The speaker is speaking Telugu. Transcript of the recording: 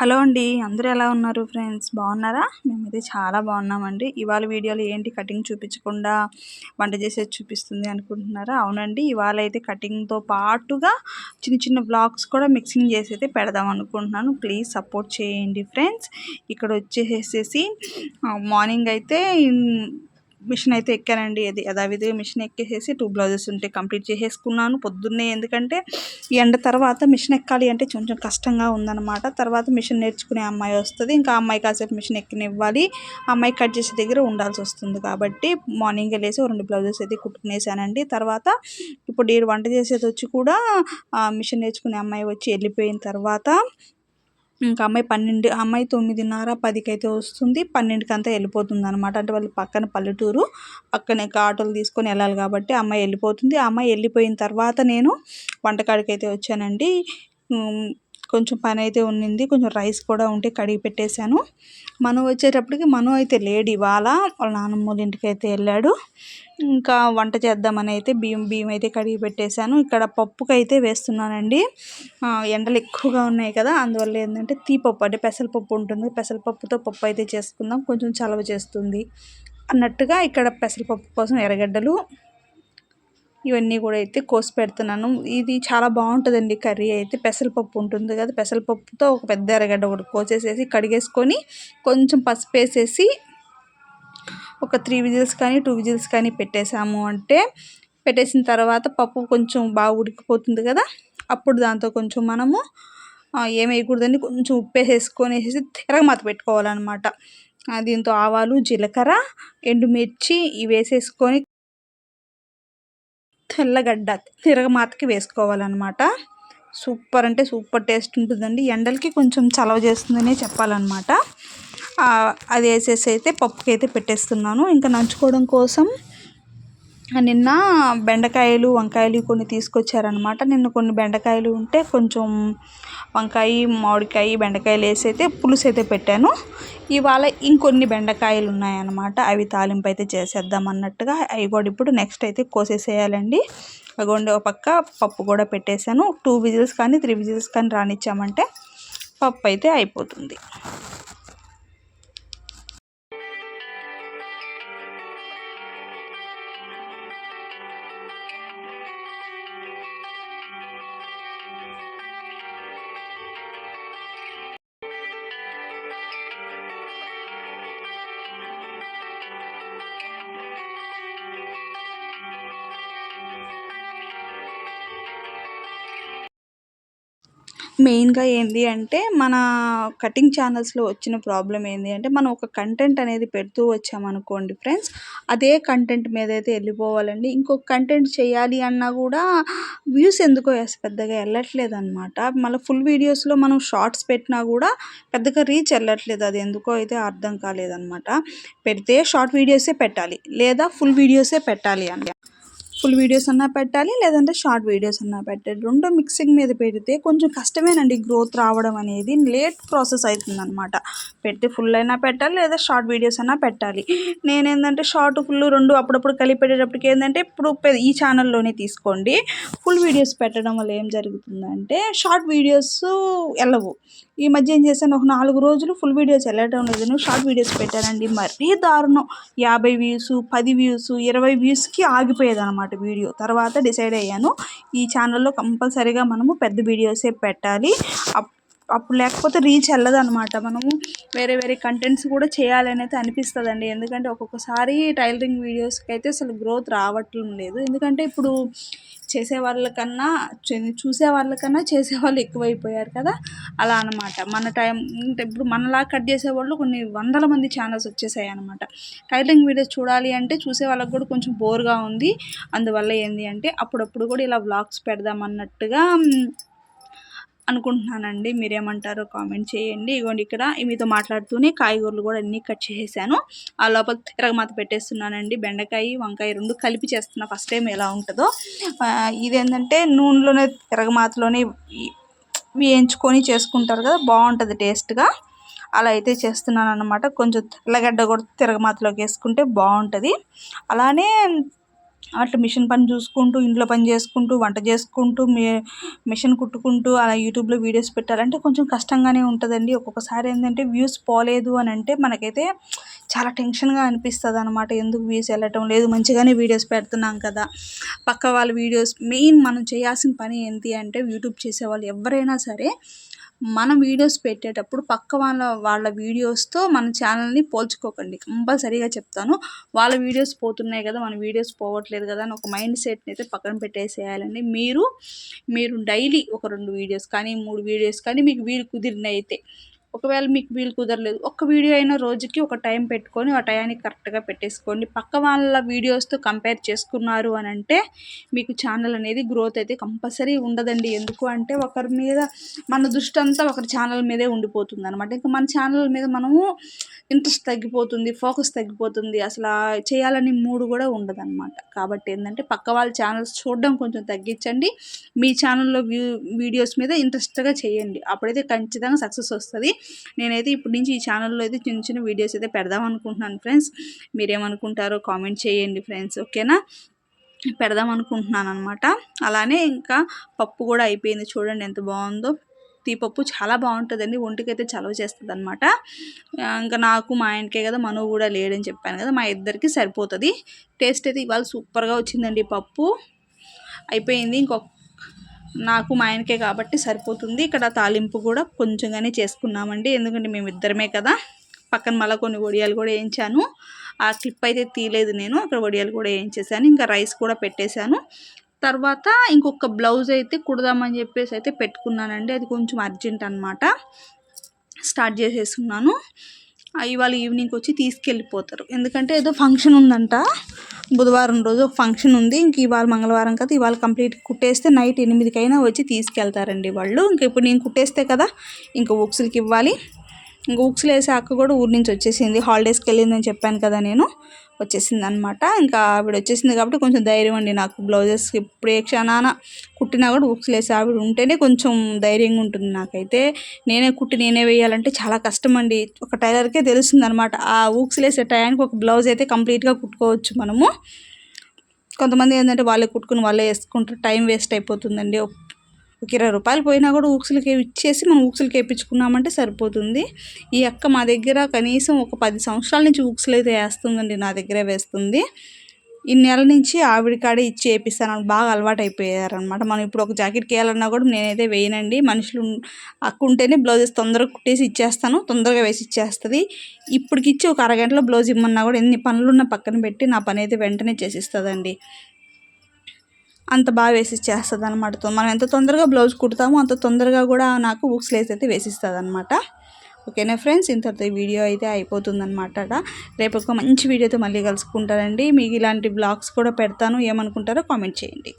హలో అండి అందరూ ఎలా ఉన్నారు ఫ్రెండ్స్? బాగున్నారా? మేమైతే చాలా బాగున్నామండి. ఇవాళ వీడియోలో ఏంటి కటింగ్ చూపించకుండా వంట చేసేది చూపిస్తుంది అనుకుంటున్నారా? అవునండి ఇవాళ అయితే కటింగ్తో పాటుగా చిన్న చిన్న బ్లాగ్స్ కూడా మిక్సింగ్ చేసి అయితే పెడదాం అనుకుంటున్నాను. ప్లీజ్ సపోర్ట్ చేయండి ఫ్రెండ్స్. ఇక్కడ వచ్చేసేసి మార్నింగ్ అయితే మిషన్ అయితే ఎక్కానండి. అది యథావిధిగా మిషన్ ఎక్కేసేసి టూ బ్లౌజెస్ ఉంటే కంప్లీట్ చేసేసుకున్నాను. పొద్దున్నే ఎందుకంటే ఎండ తర్వాత మిషన్ ఎక్కాలి అంటే కొంచెం కష్టంగా ఉందన్నమాట. తర్వాత మిషన్ నేర్చుకునే అమ్మాయి వస్తుంది. ఇంకా అమ్మాయి కాసేపు మిషన్ ఎక్కినివ్వాలి. అమ్మాయి కట్ చేసే దగ్గర ఉండాల్సి వస్తుంది కాబట్టి మార్నింగ్ వెళ్ళేసి రెండు బ్లౌజెస్ అయితే కుట్టుకునేసానండి. తర్వాత ఇప్పుడు నేను వంట చేసేది వచ్చి కూడా మిషన్ నేర్చుకునే అమ్మాయి వచ్చి వెళ్ళిపోయిన తర్వాత ఇంకా అమ్మాయి పన్నెండు అమ్మాయి తొమ్మిదిన్నర పదికి అయితే వస్తుంది. పన్నెండుకి అంతా వెళ్ళిపోతుంది అనమాట అంటే వాళ్ళు పక్కన పల్లెటూరు పక్కనే ఆటోలు తీసుకొని వెళ్ళాలి కాబట్టి అమ్మాయి వెళ్ళిపోతుంది. ఆ అమ్మాయి వెళ్ళిపోయిన తర్వాత నేను వంటకాడికి అయితే వచ్చానండి కొంచెం పని అయితే ఉన్నింది. కొంచెం రైస్ కూడా ఉంటే కడిగి పెట్టేశాను. మనం వచ్చేటప్పటికి మనం అయితే లేడు ఇవాళ. వాళ్ళ నాన్నమ్మ వాళ్ళ ఇంటికి అయితే వెళ్ళాడు. ఇంకా వంట చేద్దామని అయితే బియ్యం బియ్యం అయితే కడిగి పెట్టేశాను. ఇక్కడ పప్పుకి అయితే వేస్తున్నానండి. ఎండలు ఎక్కువగా ఉన్నాయి కదా అందువల్ల ఏంటంటే తీపప్పు అంటే పెసరపప్పు ఉంటుంది. పెసరపప్పుతో పప్పు అయితే చేసుకుందాం. కొంచెం చలవ చేస్తుంది. అన్నట్టుగా ఇక్కడ పెసరపప్పు కోసం ఎర్రగడ్డలు ఇవన్నీ కూడా అయితే కోసి పెడుతున్నాను. ఇది చాలా బాగుంటుందండి కర్రీ అయితే. పెసరపప్పు ఉంటుంది కదా పెసరపప్పుతో ఒక పెద్ద ఎర్రగడ్డ ఒకటి కోసేసేసి కడిగేసుకొని కొంచెం పసుపు వేసేసి ఒక త్రీ విజిల్స్ కానీ టూ విజిల్స్ కానీ పెట్టేసాము అంటే పెట్టేసిన తర్వాత పప్పు కొంచెం బాగా ఉడికిపోతుంది కదా అప్పుడు దాంతో కొంచెం మనము ఏం కొంచెం ఉప్పు వేసేసుకొని వేసేసి తిరగమాత పెట్టుకోవాలన్నమాట. దీంతో ఆవాలు జీలకర్ర ఎండుమిర్చి ఇవి వేసేసుకొని తెల్లగడ్డ తిరగమాతకి వేసుకోవాలన్నమాట. సూపర్ అంటే సూపర్ టేస్ట్ ఉంటుందండి. ఎండలకి కొంచెం చలవ చేస్తుందనే చెప్పాలన్నమాట. అది వేసేసి అయితే పప్పుకి అయితే పెట్టేస్తున్నాను. ఇంకా నంచుకోవడం కోసం నిన్న బెండకాయలు వంకాయలు కొన్ని తీసుకొచ్చారనమాట నిన్న కొన్ని బెండకాయలు ఉంటే కొంచెం వంకాయ మామిడికాయ బెండకాయలు వేసి అయితే పులుసు అయితే పెట్టాను. ఇవాళ ఇంకొన్ని బెండకాయలు ఉన్నాయన్నమాట. అవి తాలింపు అయితే చేసేద్దాం అన్నట్టుగా అవి కూడా ఇప్పుడు నెక్స్ట్ అయితే కోసేసేయాలండి. అగోండి ఒక పక్క పప్పు కూడా పెట్టేశాను. టూ విజిల్స్ కానీ త్రీ విజిల్స్ కానీ రానిచ్చామంటే పప్పు అయితే అయిపోతుంది. మెయిన్గా ఏంది అంటే మన కటింగ్ ఛానల్స్లో వచ్చిన ప్రాబ్లం ఏంది అంటే మనం ఒక కంటెంట్ అనేది పెడుతూ వచ్చామనుకోండి ఫ్రెండ్స్ అదే కంటెంట్ మీద అయితే వెళ్ళిపోవాలండి ఇంకొక కంటెంట్ చేయాలి అన్నా కూడా వ్యూస్ ఎందుకో పెద్దగా వెళ్ళట్లేదు అనమాట మళ్ళీ ఫుల్ వీడియోస్లో మనం షార్ట్స్ పెట్టినా కూడా పెద్దగా రీచ్ వెళ్ళట్లేదు అది ఎందుకో అయితే అర్థం కాలేదన్నమాట. పెడితే షార్ట్ వీడియోసే పెట్టాలి లేదా ఫుల్ వీడియోసే పెట్టాలి అండి ఫుల్ వీడియోస్ అన్నా పెట్టాలి లేదంటే షార్ట్ వీడియోస్ అన్నా పెట్టాలి. రెండు మిక్సింగ్ మీద పెడితే కొంచెం కష్టమేనండి గ్రోత్ రావడం అనేది. లేట్ ప్రాసెస్ అవుతుందనమాట పెట్టి పెడితే ఫుల్ అయినా పెట్టాలి లేదా షార్ట్ వీడియోస్ అయినా పెట్టాలి. నేనేంటంటే షార్ట్ ఫుల్ రెండు అప్పుడప్పుడు కలిపి పెట్టేటప్పటికి ఏంటంటే ఇప్పుడు ఈ ఛానల్లోనే తీసుకోండి. ఫుల్ వీడియోస్ పెట్టడం వల్ల ఏం జరుగుతుందంటే షార్ట్ వీడియోస్ వెళ్ళవు ఈ మధ్య ఏం చేశాను? ఒక నాలుగు రోజులు ఫుల్ వీడియోస్ వెళ్ళటం లేదు. షార్ట్ వీడియోస్ పెట్టానండి. మరీ దారుణం. యాభై వ్యూస్ పది వ్యూస్ ఇరవై వ్యూస్కి ఆగిపోయేది అనమాట వీడియో తర్వాత డిసైడ్ అయ్యాను. ఈ ఛానల్లో కంపల్సరీగా మనము పెద్ద వీడియోసే పెట్టాలి. అప్పుడు లేకపోతే రీచ్ వెళ్ళదు అనమాట మనము వేరే వేరే కంటెంట్స్ కూడా చేయాలని అయితే అనిపిస్తుందండి. ఎందుకంటే ఒక్కొక్కసారి టైలరింగ్ వీడియోస్కి అయితే అసలు గ్రోత్ రావట్లం లేదు ఎందుకంటే ఇప్పుడు చేసే వాళ్ళకన్నా చూసే వాళ్ళకన్నా చేసే వాళ్ళు ఎక్కువైపోయారు కదా. అలా అనమాట మన టైం అంటే ఇప్పుడు మనలా కట్ చేసేవాళ్ళు కొన్ని వందల మంది ఛానల్స్ వచ్చేసాయి అనమాట టైలరింగ్ వీడియోస్ చూడాలి అంటే చూసే వాళ్ళకి కూడా కొంచెం బోర్గా ఉంది. అందువల్ల ఏంటి అంటే అప్పుడప్పుడు కూడా ఇలా వ్లాగ్స్ పెడదాం అన్నట్టుగా అనుకుంటున్నానండి. మీరేమంటారో కామెంట్ చేయండి. ఇగోండి ఇక్కడ మీతో మాట్లాడుతూనే కాయగూరలు కూడా అన్నీ కట్ చేసేసాను. ఆ లోపల తిరగమాత పెట్టేస్తున్నానండి. బెండకాయ వంకాయ రెండు కలిపి చేస్తున్నా ఫస్ట్ టైం ఎలా ఉంటుందో. ఇదేంటంటే నూనెలోనే తిరగమాతలోనే వేయించుకొని చేసుకుంటారు కదా బాగుంటుంది టేస్ట్గా. అలా అయితే చేస్తున్నాను అనమాట కొంచెం తెల్లగడ్డ కూడా తిరగమాతలోకి వేసుకుంటే బాగుంటుంది. అలానే అట్లా మిషన్ పని చూసుకుంటూ ఇంట్లో పని చేసుకుంటూ వంట చేసుకుంటూ మీ మిషన్ కుట్టుకుంటూ అలా యూట్యూబ్లో వీడియోస్ పెట్టాలంటే కొంచెం కష్టంగానే ఉంటుందండి. ఒక్కొక్కసారి ఏంటంటే వ్యూస్ పోలేదు అని అంటే మనకైతే చాలా టెన్షన్గా అనిపిస్తుంది అనమాట ఎందుకు వ్యూస్ వెళ్ళటం లేదు మంచిగానే వీడియోస్ పెడుతున్నాం కదా. పక్క వాళ్ళ వీడియోస్ మెయిన్ మనం చేయాల్సిన పని ఏంటి అంటే యూట్యూబ్ చేసేవాళ్ళు ఎవరైనా సరే మనం వీడియోస్ పెట్టేటప్పుడు పక్క వాళ్ళ వాళ్ళ వీడియోస్తో మన ఛానల్ని పోల్చుకోకండి. కంపల్సరీగా చెప్తాను. వాళ్ళ వీడియోస్ పోతున్నాయి కదా మన వీడియోస్ పోవట్లేదు కదా అని ఒక మైండ్ సెట్ని అయితే పక్కన పెట్టేసేయాలండి. మీరు మీరు డైలీ ఒక రెండు వీడియోస్ కానీ మూడు వీడియోస్ కానీ మీకు వీలు కుదిరినైతే ఒకవేళ మీకు వీలు కుదరలేదు ఒక వీడియో అయినా రోజుకి ఒక టైం పెట్టుకొని ఆ టయానికి కరెక్ట్గా పెట్టేసుకోండి. పక్క వాళ్ళ వీడియోస్తో కంపేర్ చేసుకున్నారు అని అంటే మీకు ఛానల్ అనేది గ్రోత్ అయితే కంపల్సరీ ఉండదండి. ఎందుకు అంటే ఒకరి మీద మన దృష్టి అంతా ఒకరి ఛానల్ మీదే ఉండిపోతుంది అనమాట ఇంకా మన ఛానల్ మీద మనము ఇంట్రెస్ట్ తగ్గిపోతుంది ఫోకస్ తగ్గిపోతుంది. అసలు చేయాలని మూడు కూడా ఉండదన్నమాట. కాబట్టి ఏంటంటే పక్క వాళ్ళ ఛానల్స్ చూడడం కొంచెం తగ్గించండి. మీ ఛానల్లో వ్యూ వీడియోస్ మీద ఇంట్రెస్ట్గా చేయండి. అప్పుడైతే ఖచ్చితంగా సక్సెస్ వస్తుంది. నేనైతే ఇప్పటి నుంచి ఈ ఛానల్లో అయితే చిన్న చిన్న వీడియోస్ అయితే పెడదాం అనుకుంటున్నాను ఫ్రెండ్స్. మీరేమనుకుంటారో కామెంట్ చేయండి ఫ్రెండ్స్. ఓకేనా? పెడదాం అనుకుంటున్నాను అనమాట అలానే ఇంకా పప్పు కూడా అయిపోయింది చూడండి ఎంత బాగుందో. తీపప్పు చాలా బాగుంటుందండి. ఒంటికైతే చలవ చేస్తుంది అనమాట ఇంకా నాకు మా ఆయనకే కదా మనో కూడా లేడని చెప్పాను కదా మా ఇద్దరికి సరిపోతుంది. టేస్ట్ అయితే ఇవాళ సూపర్గా వచ్చిందండి పప్పు. అయిపోయింది. ఇంకొక నాకు మా ఆయనకే కాబట్టి సరిపోతుంది. ఇక్కడ తాలింపు కూడా కొంచెంగానే చేసుకున్నామండి. ఎందుకంటే మేము ఇద్దరమే కదా. పక్కన మళ్ళీ కొన్ని వడియాలు కూడా వేయించాను. ఆ క్లిప్ అయితే తీయలేదు నేను. అక్కడ వడియాలు కూడా వేయించేసాను. ఇంకా రైస్ కూడా పెట్టేశాను. తర్వాత ఇంకొక బ్లౌజ్ అయితే కుడదామని చెప్పేసి అయితే పెట్టుకున్నానండి. అది కొంచెం అర్జెంట్ అనమాట స్టార్ట్ చేసేసుకున్నాను. ఇవాళ ఈవినింగ్ వచ్చి తీసుకెళ్ళిపోతారు. ఎందుకంటే ఏదో ఫంక్షన్ ఉందంట. బుధవారం రోజు ఒక ఫంక్షన్ ఉంది. ఇంక ఇవాళ మంగళవారం కదా ఇవాళ కంప్లీట్ కుట్టేస్తే నైట్ ఎనిమిదికైనా వచ్చి తీసుకెళ్తారండి వాళ్ళు. ఇంక ఇప్పుడు నేను కుట్టేస్తే కదా ఇంక ఉక్సులకి ఇవ్వాలి. ఇంక ఉక్సులు వేసే అక్క కూడా ఊరి నుంచి వచ్చేసింది. హాలిడేస్కి వెళ్ళిందని చెప్పాను కదా నేను. వచ్చేసింది అనమాట ఇంకా ఆవిడ వచ్చేసింది కాబట్టి కొంచెం ధైర్యం అండి నాకు బ్లౌజెస్. ఇప్పుడు ఏ క్షణాన కుట్టినా కూడా బుక్స్ లేసి ఆవిడ ఉంటేనే కొంచెం ధైర్యంగా ఉంటుంది నాకైతే. నేనే కుట్టి నేనే వేయాలంటే చాలా కష్టం అండి. ఒక టైలర్కే తెలుస్తుంది అనమాట ఆ ఊక్స్ లేసే టయానికి ఒక బ్లౌజ్ అయితే కంప్లీట్గా కుట్టుకోవచ్చు మనము. కొంతమంది ఏంటంటే వాళ్ళే కుట్టుకుని వాళ్ళే వేసుకుంటారు. టైం వేస్ట్ అయిపోతుందండి. ఒక ఇరవై రూపాయలు పోయినా కూడా ఊక్సులకి ఇచ్చేసి మనం ఊక్సులకి వేయించుకున్నామంటే సరిపోతుంది. ఈ అక్క మా దగ్గర కనీసం ఒక పది సంవత్సరాల నుంచి ఊక్సులు అయితే వేస్తుందండి నా దగ్గరే వేస్తుంది. ఈ నెల నుంచి ఆవిడకాడే ఇచ్చి వేపిస్తాను. బాగా అలవాటు అయిపోయారనమాట మనం ఇప్పుడు ఒక జాకెట్కి వేయాలన్నా కూడా నేనైతే వేయనండి. మనుషులు అక్క ఉంటేనే బ్లౌజెస్ తొందరగా కుట్టేసి ఇచ్చేస్తాను. తొందరగా వేసి ఇచ్చేస్తుంది. ఇప్పటికిచ్చి ఒక అరగంటలో బ్లౌజ్ ఇమ్మన్నా కూడా ఎన్ని పనులున్నా పక్కన పెట్టి నా పని అయితే వెంటనే చేసిస్తుందండి. అంత బాగా వేసి ఇచ్చేస్తుంది అనమాట మనం ఎంత తొందరగా బ్లౌజ్ కుడతామో అంత తొందరగా కూడా నాకు బుక్స్ లేస్ అయితే వేసిస్తుంది అనమాట ఓకేనా ఫ్రెండ్స్? ఇంతటితో ఈ వీడియో అయితే అయిపోతుందన్నమాట రేపు ఒక మంచి వీడియోతో మళ్ళీ కలుసుకుంటారండి మీకు ఇలాంటి బ్లాగ్స్ కూడా పెడతాను. ఏమనుకుంటారో కామెంట్ చేయండి.